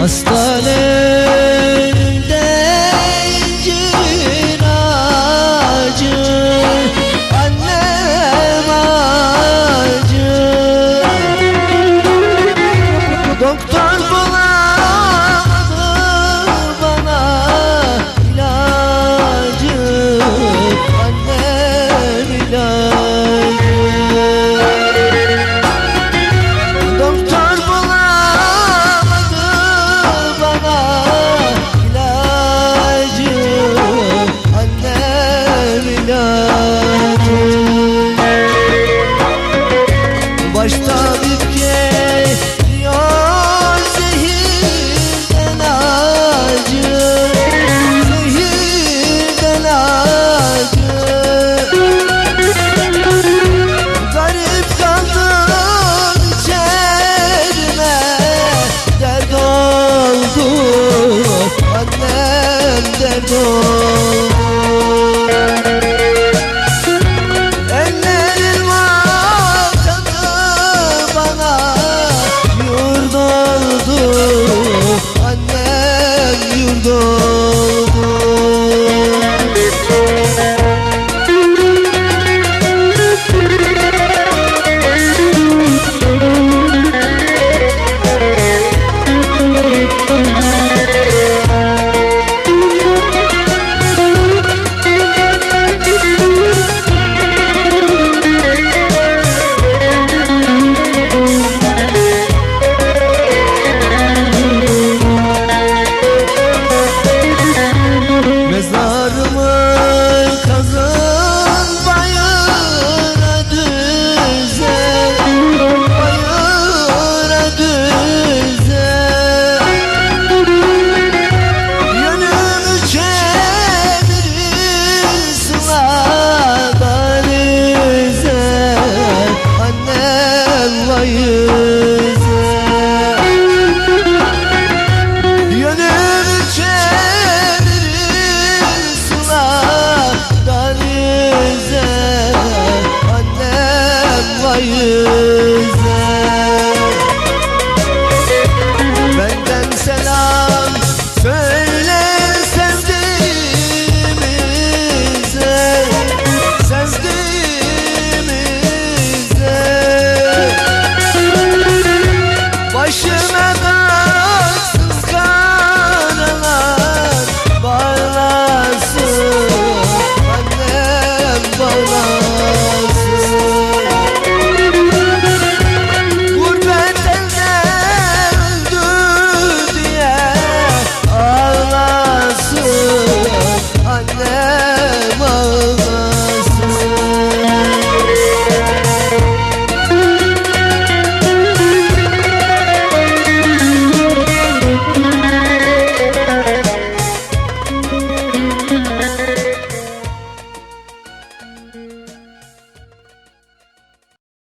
Hastanemde faize Yönüm çevirir denize Annem faize